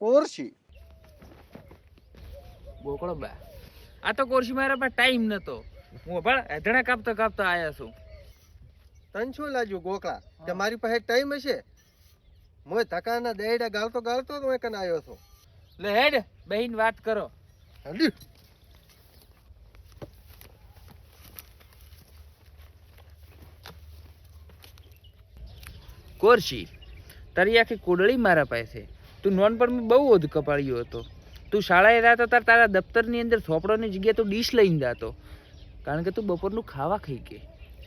કોરશી. બોકળો બા. આ તો કોર્સી મારા પાસે ટાઈમ નતો. હું પણ એધણા કાપતા કાપતા આયા છું. તન શું લાગ્યું ગોકળા? કે મારી પાસે ટાઈમ હશે? મોય ધકાના દેડા ગાળતો ગાળતો તો કને આવ્યો છું. લે હેડ બહેન વાત કરો. હાલી કોર્સી તારી આખી કુડળી મારા પાસે તું નોનપણમાં બહુ ઓધ કપાળ્યો હતો. તું શાળાએ રહેતો તાર તારા દફતરની અંદર ચોપડોની જગ્યાએ તું ડીશ લઈને જતો. કારણ કે તું બપોરનું ખાવા ખાઈ ગઈ.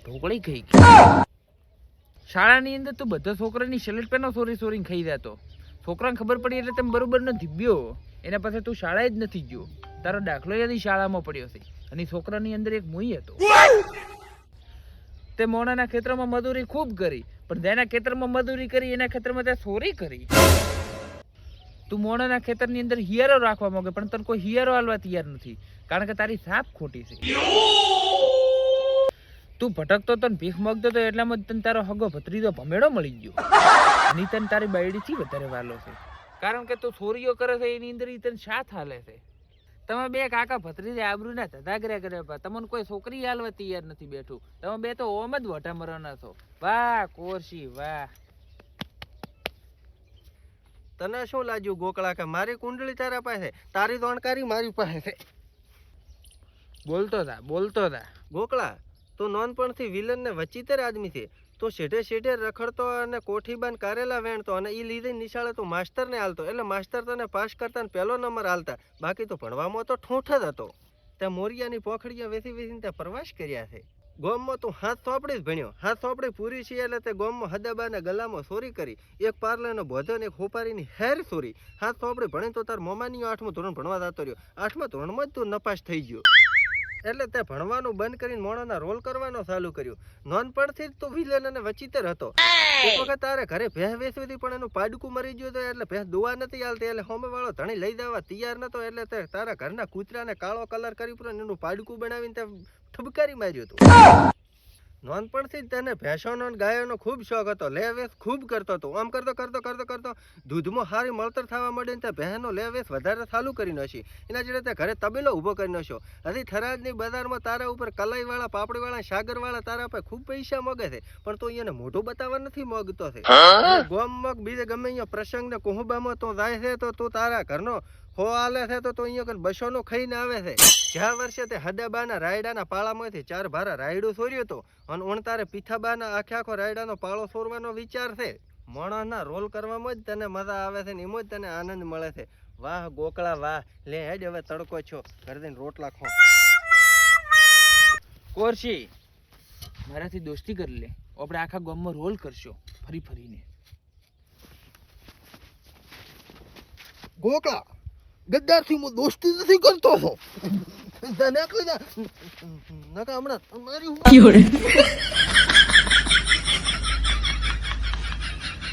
ઢોકળી ખાઈ ગઈ. શાળાની અંદર તું બધા છોકરાની શર્ટ પેનો સોરી સોરી ખાઈ જતો. છોકરાને ખબર પડી એટલે તમે બરોબર નથી બ્યો એના પાસે તું શાળાએ જ નથી ગયો. તારો દાખલો એની શાળામાં પડ્યો છે. અને છોકરાની અંદર એક મુઈ હતો. તે મોણાના ખેતરમાં મજૂરી ખૂબ કરી. પણ જેના ખેતરમાં મજૂરી કરી, એના ખેતરમાં તે ચોરી કરી. તું મોણાના ખેતરની અંદર હિયારો રાખવા માંગે, પણ તને કોઈ હિયારો હાલવા તૈયાર નથી. કારણ કે તારી સાપ ખોટી છે. તું ભટકતો તો ને ભીખ માંગતો તો એટલામાં તને તારો હગો ભત્રીજો ભમેડો મળી ગયો. નહીં તને તારી બાયડીથી વધારે વાલો છે. કારણ કે તું ચોરીઓ કરે છે, એની અંદર તને સાથ હાલે છે. તમે બે કાકા ભત્રીજે આબરૂ ના ધધાગરા કરે તમને કોઈ છોકરી હાલવા તૈયાર નથી બેઠું. તમે બે તો ઓમ જ વટા મરવાના છો. વાહ, કોરશી, વાહ. તને શું લાગ્યું ગોકળા કે મારી કુંડળી તારા પાસે? તારી દોણકારી મારી પાસે. બોલતો તા બોલતો તા ગોકળા તું નોનપણથી વિલન ને વચિતર આદમી છે. તું શેઠે શેઠે રખડતો અને કોઠીબાન કારેલા વેણતો અને એ લીધે નિશાળે તું માસ્તરને હાલતો એટલે માસ્તર તને પાસ કરતા પહેલો નંબર હાલતા બાકી તો ભણવામાં તો ઠૂંઠ જ હતો. ત્યાં મોરિયાની પોખડીયા વેસી વેસીને ત્યાં પ્રવાસ કર્યા છે. ગોમમાં તું હાથ સોપડી જ ભણ્યો. હાથ સોપડી પૂરી છે એટલે તે ગોમમાં હદાબાના ગલામાં સોરી કરી. એક પાર્લેનો બોધો ને એક હોપારીની હેર સોરી. હાથ સોપડી ભણી તો તાર મોમાની આઠમું ધોરણ ભણવા જતો રહ્યો. આઠમા ધોરણમાં જ તું નપાસ થઈ ગયો. એટલે તે ભણવાનું બંધ કરીને મોણાના રોલ કરવાનો ચાલુ કર્યું. નોનપણથી જ તું વિલન અને વચિતર હતો. એક વખત તારે ઘરે ભેંસ વેચવી હતી પણ એનું પાડકું મરી ગયું હતું એટલે ભેંસ દુવા નથી હાલતી એટલે હોમે વાળો ધણી લઈ જવા તૈયાર નતો. એટલે તે તારા ઘરના કૂતરાને કાળો કલર કરી પણ એનું પાડકું બનાવીને તે ઠબકારી માર્યું હતું નોનપણથી જ તેને ભેંસોનો ને ગાયોનો ખૂબ શોખ હતો. લે વેચ ખૂબ કરતો હતો. આમ કરતો કરતો કરતો કરતો દૂધમાં સારી મળતર થવા માંડી ને તે ભેંસનો લે વધારે ચાલુ કરી નાખી. એના જોડે તે ઘરે તબેલો ઊભો કરી નાખ્યો. હજી થરાદની બજારમાં તારા ઉપર કલાઈવાળા પાપડીવાળા સાગરવાળા તારા પર ખૂબ પૈસા મોગે છે. પણ તો એને મોઢું બતાવવા નથી મોગતો છે. ગોમમાં બીજે ગમે અહીંયા પ્રસંગ ને કુહબામાં તો જાય છે તો તું તારા ઘરનો હો આલે છે તો તો અહીંયા કન બસોનો ખાઈને આવે છે. જ્યાં વર્ષે તે હદાબાના રાયડાના પાળામાંથી ચાર ભારા રાયડું સોર્યું હતું અને ઉણતારે પીથાબાના આખે આખો રાયડાનો પાળો સોરવાનો વિચાર છે. મોણાના રોલ કરવામાં જ તને મજા આવે છે ને એમાં જ તને આનંદ મળે છે. વાહ ગોકળા વાહ, લે હેડ હવે તડકો છો. ઘર દઈને રોટલા ખો. કોરશી, મારાથી દોસ્તી કરી લે. આપણે આખા ગામમાં રોલ કરશો ફરી ફરીને. ગોકળા! ગદ્દારથી હું દોસ્તી નથી કરતો. છો નાખી કઈ નકા હમણાં મારી